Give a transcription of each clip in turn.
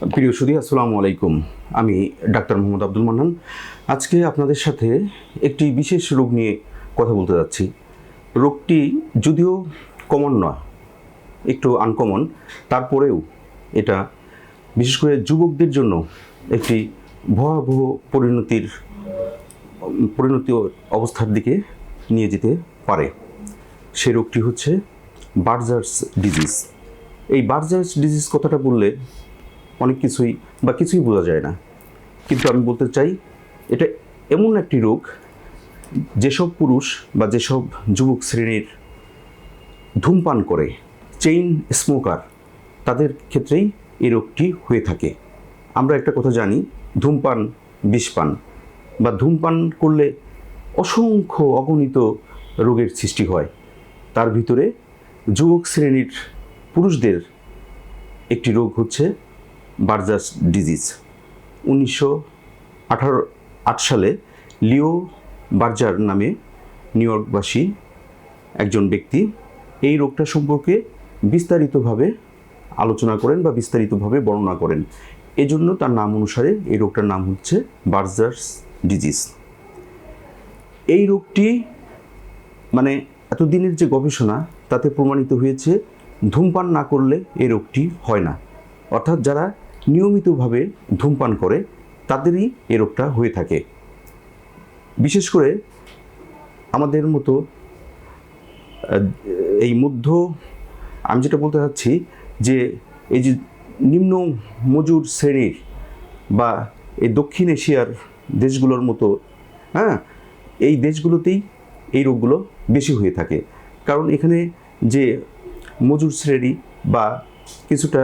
প্রিয় সুদী আসসালামু আলাইকুম। আমি ডাক্তার মোহাম্মদ আব্দুল মান্নান। আজকে আপনাদের সাথে একটি বিশেষ রোগ নিয়ে কথা বলতে যাচ্ছি। রোগটি যদিও কমন নয়, একটু আনকমন তারপরেও এটা বিশেষ করে যুবকদের জন্য একটি ভয়াবহ পরিণতির, পরিণতি অবস্থার দিকে নিয়ে যেতে পারে। সে রোগটি হচ্ছে বার্জার্স ডিজিজ এই বার্জার্স ডিজিজ কথাটা বললে অনেক কিছুই বা কিছুই বোঝা যায় না। কিন্তু আমি বলতে চাই, এটা এমন একটি রোগ, যেসব পুরুষ বা যেসব যুবক শ্রেণির ধূমপান করে চেইন স্মোকার তাদের ক্ষেত্রেই এই রোগটি হয়ে থাকে। আমরা একটা কথা জানি, ধূমপান বিষপান বা ধূমপান করলে অসংখ্য অগণিত রোগের সৃষ্টি হয়। তার ভিতরে যুবক শ্রেণির পুরুষদের একটি রোগ হচ্ছে বার্জাস ডিজিজ উনিশশো আঠারো, আট সালে লিও বার্জার নামে নিউ ইয়র্কবাসী একজন ব্যক্তি এই রোগটা সম্পর্কে বিস্তারিতভাবে আলোচনা করেন বা বিস্তারিতভাবে বর্ণনা করেন। এজন্য তার নাম অনুসারে এই রোগটার নাম হচ্ছে বার্জার্স ডিজিজ এই রোগটি মানে এতদিনের যে গবেষণা, তাতে প্রমাণিত হয়েছে ধূমপান না করলে এই রোগটি হয় না। অর্থাৎ যারা নিয়মিতভাবে ধূমপান করে, তাদেরই এ রোগটা হয়ে থাকে। বিশেষ করে আমাদের মতো এই মধ্য, আমি যেটা বলতে চাচ্ছি যে এই যে নিম্ন মজুর শ্রেণির বা এই দক্ষিণ এশিয়ার দেশগুলোর মতো হ্যাঁ এই দেশগুলোতেই এই রোগগুলো বেশি হয়ে থাকে। কারণ এখানে যে মজুর শ্রেণি বা কিছুটা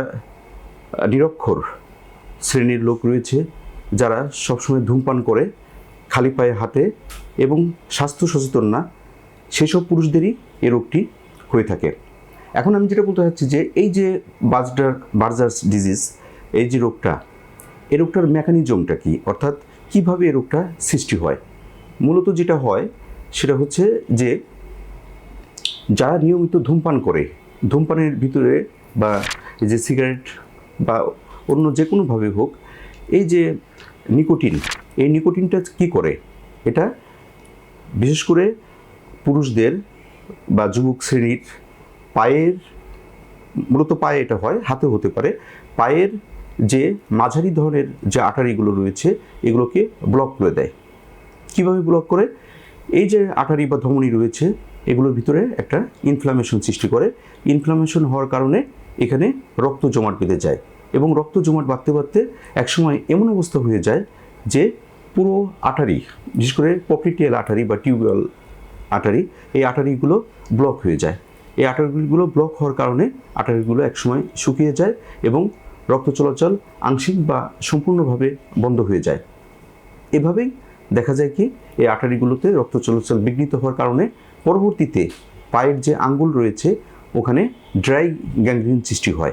নিরক্ষর শ্রেণির লোক রয়েছে যারা সবসময় ধূমপান করে, খালি পায়ে হাতে এবং স্বাস্থ্য সচেতন না, সেসব পুরুষদেরই এই রোগটি হয়ে থাকে। এখন আমি যেটা বলতে চাচ্ছি যে এই যে বাজডার বার্জার্স ডিজিজ এই যে রোগটা, এই রোগটার মেকানিজমটা কি? অর্থাৎ কীভাবে এই রোগটা সৃষ্টি হয়? মূলত যেটা হয়, সেটা হচ্ছে যে যারা নিয়মিত ধূমপান করে, ধূমপানের ভিতরে বা এই যে সিগারেট বা অন্য যে কোনোভাবে হোক, এই যে নিকোটিন, এই নিকোটিনটা কি করে? এটা বিশেষ করে পুরুষদের বা যুবক শ্রেণির পায়ের, মূলত পায়ে এটা হয়, হাতে হতে পারে, পায়ের যে মাঝারি ধরনের যে আটারিগুলো রয়েছে, এগুলোকে ব্লক করে দেয়। কীভাবে ব্লক করে? এই যে আটারি বা ধমনী রয়েছে, এগুলোর ভিতরে একটা ইনফ্লামেশন সৃষ্টি করে। ইনফ্লামেশন হওয়ার কারণে এখানে রক্ত জমাট বেঁধে যায় এবং রক্ত জমাট বাঁধতে বাঁধতে একসময় এমন অবস্থা হয়ে যায় যে পুরো আটারি, বিশেষ করে পপিটিয়াল আটারি বা টিউবওয়েল আটারি, এই আটারিগুলো ব্লক হয়ে যায়। এই আটারিগুলো ব্লক হওয়ার কারণে আটারিগুলো একসময় শুকিয়ে যায় এবং রক্ত চলাচল আংশিক বা সম্পূর্ণভাবে বন্ধ হয়ে যায়। এভাবেই দেখা যায় কি, এই আটারিগুলোতে রক্ত চলাচল বিঘ্নিত হওয়ার কারণে পরবর্তীতে পায়ের যে আঙ্গুল রয়েছে ওখানে ড্রাই গ্যাংগ্রিন সৃষ্টি হয়।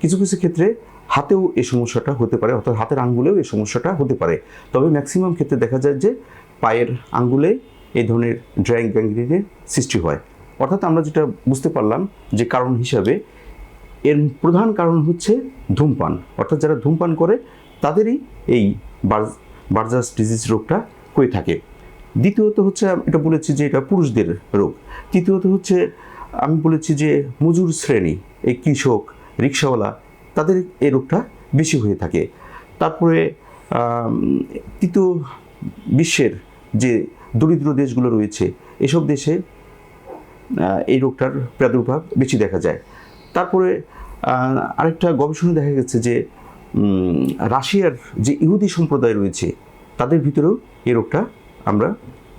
কিছু কিছু ক্ষেত্রে হাতেও এই সমস্যাটা হতে পারে, অর্থাৎ হাতের আঙ্গুলেও এই সমস্যাটা হতে পারে। তবে ম্যাক্সিমাম ক্ষেত্রে দেখা যায় যে পায়ের আঙ্গুলে এই ধরনের ড্রাই গ্যাংগ্রিনের সৃষ্টি হয়। অর্থাৎ আমরা যেটা বুঝতে পারলাম যে কারণ হিসাবে এর প্রধান কারণ হচ্ছে ধূমপান। অর্থাৎ যারা ধূমপান করে, তাদেরই এই বার্জ- বার্জাস ডিজিজ রোগটা হয়ে থাকে। দ্বিতীয়ত হচ্ছে এটা বলেছি যে এটা পুরুষদের রোগ। তৃতীয়ত হচ্ছে আমি বলেছি যে মজুর শ্রেণি, এই কৃষক, রিক্সাওয়ালা, তাদের এই রোগটা বেশি হয়ে থাকে। তারপরে তৃতীয় বিশ্বের যে দরিদ্র দেশগুলো রয়েছে, এসব দেশে এই রোগটার প্রাদুর্ভাব বেশি দেখা যায়। তারপরে আরেকটা গবেষণা দেখা গেছে যে রাশিয়ার যে ইহুদি সম্প্রদায় রয়েছে, তাদের ভিতরেও এই রোগটা আমরা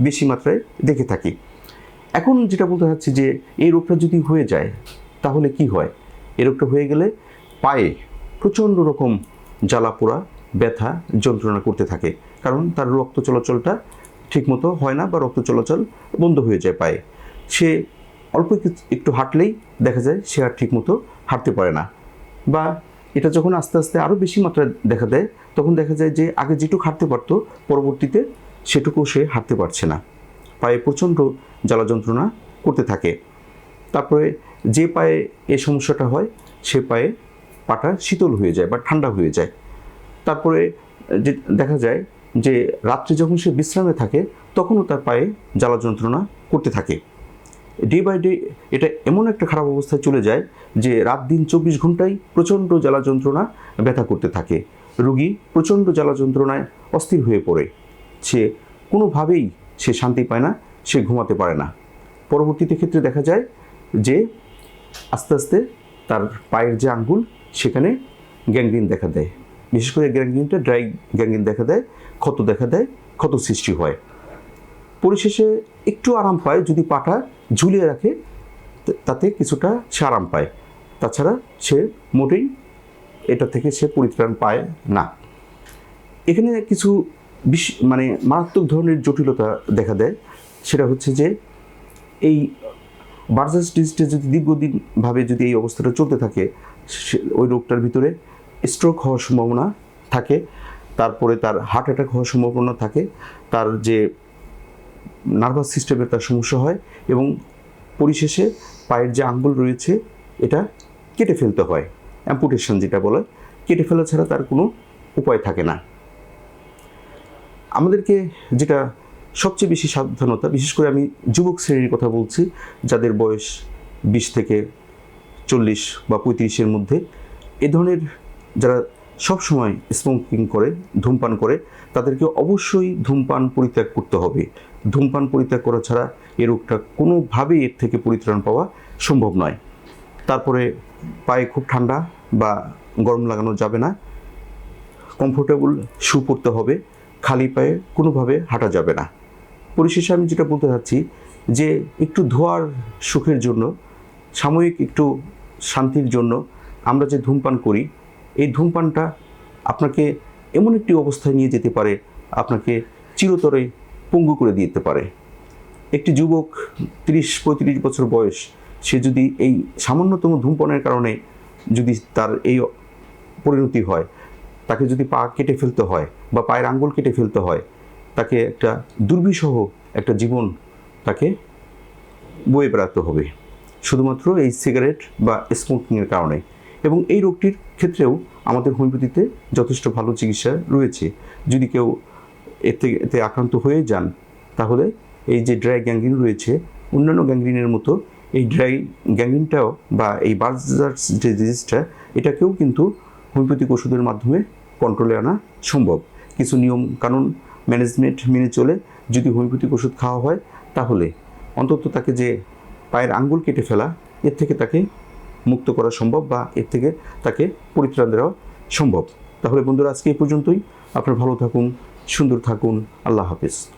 বেশি মাত্রায় দেখে থাকি। এখন যেটা বলতে চাচ্ছি যে এই রোগটা যদি হয়ে যায়, তাহলে কি হয়? এই রোগটা হয়ে গেলে পায়ে প্রচণ্ড রকম জ্বালা পোড়া, ব্যথা, যন্ত্রণা করতে থাকে। কারণ তার রক্ত চলাচলটা ঠিকমতো হয় না বা রক্ত চলাচল বন্ধ হয়ে যায় পায়ে। সে অল্প একটু হাঁটলেই দেখা যায় সে আর ঠিকমতো হাঁটতে পারে না। বা এটা যখন আস্তে আস্তে আরও বেশি মাত্রায় দেখা দেয়, তখন দেখা যায় যে আগে যেটুকু হাঁটতে পারতো, পরবর্তীতে সেটুকু সে হাঁটতে পারছে না। পায়ে প্রচণ্ড জ্বালা যন্ত্রণা করতে থাকে। তারপরে যে পায়ে এ সমস্যাটা হয়, সে পায়ে পাটা শীতল হয়ে যায় বা ঠান্ডা হয়ে যায়। তারপরে যে দেখা যায় যে রাত্রে যখন সে বিশ্রামে থাকে, তখনও তার পায়ে জ্বালা যন্ত্রণা করতে থাকে। ডে বাই ডে এটা এমন একটা খারাপ অবস্থায় চলে যায় যে রাত দিন চব্বিশ ঘন্টায় প্রচণ্ড জ্বালা যন্ত্রণা ব্যথা করতে থাকে। রুগী প্রচণ্ড জ্বালা যন্ত্রণায় অস্থির হয়ে পড়ে। সে কোনোভাবেই সে শান্তি পায় না, সে ঘুমাতে পারে না। পরবর্তীতে ক্ষেত্রে দেখা যায় যে আস্তে আস্তে তার পায়ের যে আঙ্গুল, সেখানে গ্যাংগ্রিন দেখা দেয়। বিশেষ করে গ্যাংগ্রিনটা ড্রাই গ্যাংগ্রিন দেখা দেয়, ক্ষত দেখা দেয়, ক্ষত সৃষ্টি হয়। পরিশেষে একটু আরাম পায়, যদি পাটা ঝুলিয়ে রাখে তাতে কিছুটা সে আরাম পায়। তাছাড়া সে মোটেই এটা থেকে সে পরিত্রাণ পায় না। এখানে কিছু বিশ মানে মারাত্মক ধরনের জটিলতা দেখা দেয়। সেটা হচ্ছে যে এই বার্জাস ডিজিজটা যদি দীর্ঘদিনভাবে যদি এই অবস্থাটা চলতে থাকে ওই রোগটার ভিতরে স্ট্রোক হওয়ার সম্ভাবনা থাকে, তারপরে তার হার্ট অ্যাটাক হওয়ার সম্ভাবনা থাকে, তার যে নার্ভাস সিস্টেমের তার সমস্যা হয় এবং পরিশেষে পায়ের যে আঙ্গুল রয়েছে, এটা কেটে ফেলতে হয়। অ্যাম্পুটেশন যেটা বলে, কেটে ফেলা ছাড়া তার কোনো উপায় থাকে না। আমাদেরকে যেটা সবচেয়ে বেশি সাবধানতা, বিশেষ করে আমি যুবক শ্রেণির কথা বলছি, যাদের বয়স বিশ থেকে চল্লিশ বা পঁয়ত্রিশের মধ্যে, এ ধরনের যারা সবসময় স্মোকিং করে, ধূমপান করে, তাদেরকে অবশ্যই ধূমপান পরিত্যাগ করতে হবে। ধূমপান পরিত্যাগ করা ছাড়া এ রোগটা কোনোভাবেই এর থেকে পরিত্রাণ পাওয়া সম্ভব নয়। তারপরে পায়ে খুব ঠান্ডা বা গরম লাগানো যাবে না। কমফোর্টেবল শু পরতে হবে। খালি পায়ে কোনোভাবে হাঁটা যাবে না। পরিশেষে আমি যেটা বলতে চাচ্ছি যে একটু ধোয়ার সুখের জন্য, সাময়িক একটু শান্তির জন্য আমরা যে ধূমপান করি, এই ধূমপানটা আপনাকে এমন একটি অবস্থায় নিয়ে যেতে পারে, আপনাকে চিরতরে পঙ্গু করে দিতে পারে। একটি যুবক তিরিশ, পঁয়ত্রিশ বছর বয়স, সে যদি এই সামান্যতম ধূমপানের কারণে যদি তার এই পরিণতি হয় তাকে যদি পা কেটে ফেলতে হয় বা পায়ের আঙ্গুল কেটে ফেলতে হয়, তাকে একটা দুর্বিষহ একটা জীবন তাকে বয়ে বেড়াতে হবে। শুধুমাত্র এই সিগারেট বা স্মোকিংয়ের কারণে। এবং এই রোগটির ক্ষেত্রেও আমাদের হোমিওপ্যাথিতে যথেষ্ট ভালো চিকিৎসা রয়েছে। যদি কেউ এতে এতে আক্রান্ত হয়ে যান, তাহলে এই যে ড্রাই গ্যাংগ্রিন রয়েছে, অন্যান্য গ্যাংগ্রিনের মতো এই ড্রাই গ্যাংগ্রিনটাও বা এই বার্জার্স যে ডিজিজটা, এটাকেও কিন্তু হোমিওপ্যাথিক ওষুধের মাধ্যমে কন্ট্রোলে আনা সম্ভব। কিছু নিয়ম কানুন ম্যানেজমেন্ট মেনে চলে যদি হোমিওপ্যাথিক ওষুধ খাওয়া হয়, তাহলে অন্তত তাকে যে পায়ের আঙ্গুল কেটে ফেলা, এর থেকে তাকে মুক্ত করা সম্ভব বা এর থেকে তাকে পরিত্রাণ দেওয়া সম্ভব। তাহলে বন্ধুরা, আজকে এই পর্যন্তই। আপনার ভালো থাকুন, সুন্দর থাকুন। আল্লাহ হাফিজ।